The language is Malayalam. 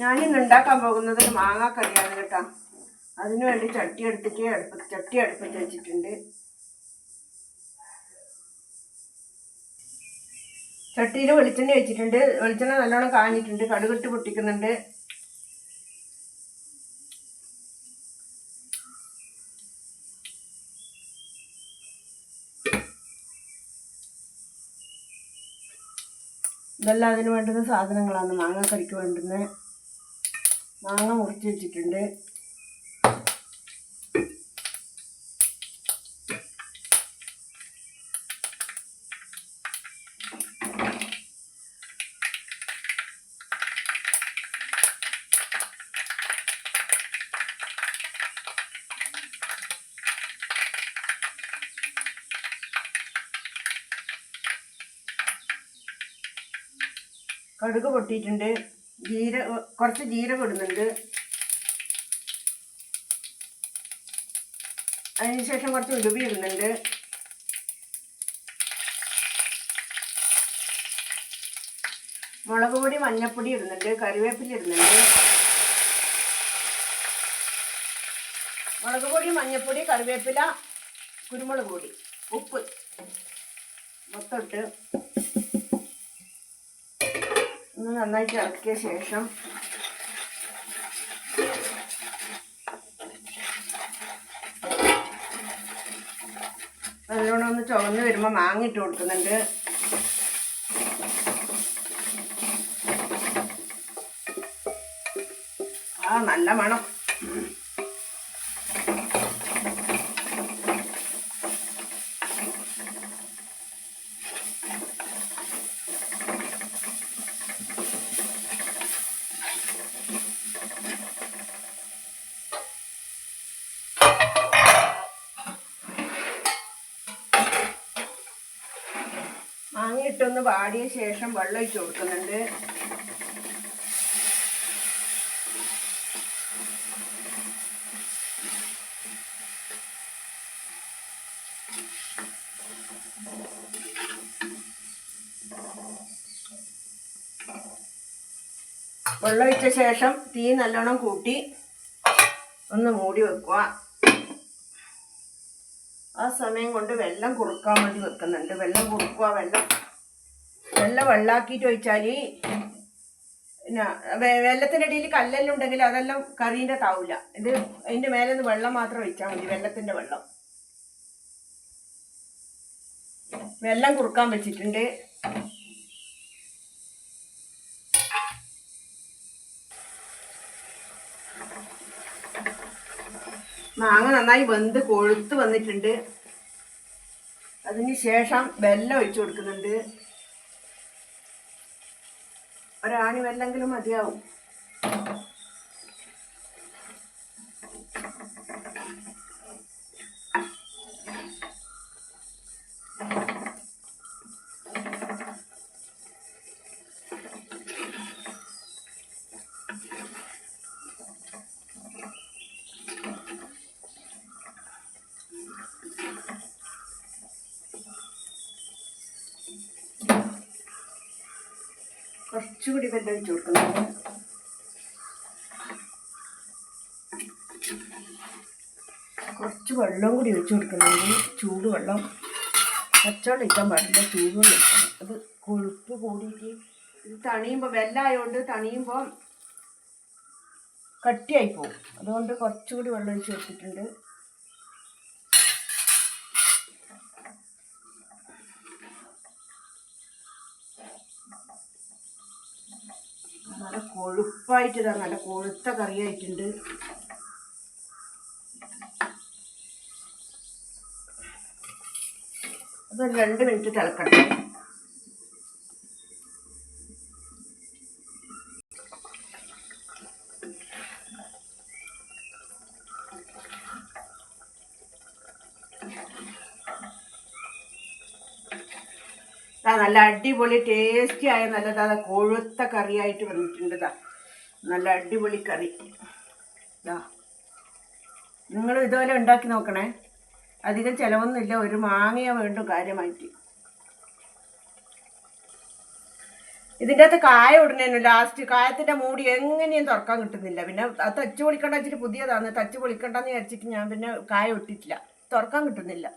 ഞാനിന്ന് ഉണ്ടാക്കാൻ പോകുന്നത് മാങ്ങാക്കറിയാണ് കേട്ടോ. അതിനു വേണ്ടി ചട്ടി എടുത്തിട്ട് അടുപ്പ് ചട്ടി അടുപ്പിച്ച് വെച്ചിട്ടുണ്ട്. ചട്ടിയിൽ വെളിച്ചെണ്ണ വെച്ചിട്ടുണ്ട്. വെളിച്ചെണ്ണ നല്ലോണം കാഞ്ഞിട്ടുണ്ട്. കടുകിട്ട് പൊട്ടിക്കുന്നുണ്ട്. ഇതെല്ലാം അതിന് വേണ്ടുന്ന സാധനങ്ങളാണ് മാങ്ങാക്കറിക്ക് വേണ്ടുന്നത്. മാങ്ങ മുറിച്ച് വെച്ചിട്ടുണ്ട്. കടുക് പൊട്ടിയിട്ടുണ്ട്. ജീര കുറച്ച് ജീരകം ഇടുന്നുണ്ട്. അതിനുശേഷം കുറച്ച് ഉലുവി ഇടുന്നുണ്ട്. മുളക് പൊടി മഞ്ഞൾപ്പൊടി ഇടുന്നുണ്ട്. കറിവേപ്പില ഇടുന്നുണ്ട്. മുളക് പൊടി മഞ്ഞൾപ്പൊടി കറിവേപ്പില കുരുമുളക് പൊടി ഉപ്പ് മൊത്തം ഇട്ട് ഒന്ന് നന്നായിട്ട് ഇളക്കിയ ശേഷം നല്ലോണം ഒന്ന് ചുവന്ന് വരുമ്പോൾ മാങ്ങ ഇട്ട് കൊടുക്കുന്നുണ്ട്. ആ നല്ല മണം. ഇട്ടൊന്ന് വാടിയ ശേഷം വെള്ളം ഒഴിച്ച് കൊടുക്കുന്നുണ്ട്. വെള്ളമൊഴിച്ച ശേഷം തീ നല്ലോണം കൂട്ടി ഒന്ന് മൂടി വെക്കുക. ആ സമയം കൊണ്ട് വെള്ളം കുറുക്കാൻ വേണ്ടി വെക്കുന്നുണ്ട്. വെള്ളം കുറുക്കുക വെള്ളം വെള്ളം വെള്ളാക്കിയിട്ട് ഒഴിച്ചാൽ പിന്നെ വെള്ളത്തിന്റെ ഇടയിൽ കല്ലെല്ലാം ഉണ്ടെങ്കിൽ അതെല്ലാം കറീന്റെ താവില്ല ഇത് അതിന്റെ മേലെ നിന്ന് വെള്ളം മാത്രം ഒഴിച്ചാൽ മതി വെള്ളത്തിന്റെ വെള്ളം. വെള്ളം കുറുക്കാൻ വെച്ചിട്ടുണ്ട്. മാങ്ങ നന്നായി വെന്ത് കൊഴുത്ത് വന്നിട്ടുണ്ട്. അതിന് ശേഷം വെല്ലം ഒഴിച്ചു കൊടുക്കുന്നുണ്ട്. ഒരാണി വെല്ലെങ്കിലും മതിയാവും. കുറച്ചുകൂടി വെള്ളം ഒഴിച്ചു കൊടുക്കുന്നുണ്ട് കുറച്ച് വെള്ളം കൂടി ഒഴിച്ചു കൊടുക്കുന്നുണ്ട് ചൂടുവെള്ളം പച്ചവെള്ളം ഇട്ടാൻ പാടില്ല ചൂടുവെള്ളം ഒഴിക്കണം അത് കൊഴുപ്പ് കൂടിയിട്ട് ഇത് തണിയുമ്പോൾ വെല്ലായതുകൊണ്ട് തണിയുമ്പോൾ കട്ടിയായി പോകും. അതുകൊണ്ട് കുറച്ചുകൂടി വെള്ളം ഒഴിച്ച് വെച്ചിട്ടുണ്ട് നല്ല കൊഴുപ്പായിട്ട് ഇതാ നല്ല കൊഴുത്ത കറിയായിട്ടുണ്ട്. അതൊരു രണ്ട് മിനിറ്റ് തിളക്കട്ടെ. നല്ല അടിപൊളി ടേസ്റ്റി ആയ നല്ലതാ കൊഴുത്ത കറിയായിട്ട് വന്നിട്ടുണ്ട് ദാ. നല്ല അടിപൊളി കറി. നിങ്ങൾ ഇതുപോലെ ഉണ്ടാക്കി നോക്കണേ. അധികം ചിലവൊന്നുമില്ല. ഒരു മാങ്ങയ വേണ്ടു കാര്യമായിട്ട്. ഇതിന്റെ അകത്ത് കായ ഉടനേനു ലാസ്റ്റ് കായത്തിന്റെ മൂടി എങ്ങനെയും തുറക്കാൻ കിട്ടുന്നില്ല. പിന്നെ അത് തച്ച് പൊളിക്കണ്ട വെച്ചിട്ട് പുതിയതാണ്. തച്ച് പൊളിക്കണ്ടെന്ന് വിചാരിച്ചിട്ട് ഞാൻ പിന്നെ കായ ഇട്ടിട്ടില്ല. തുറക്കാൻ കിട്ടുന്നില്ല.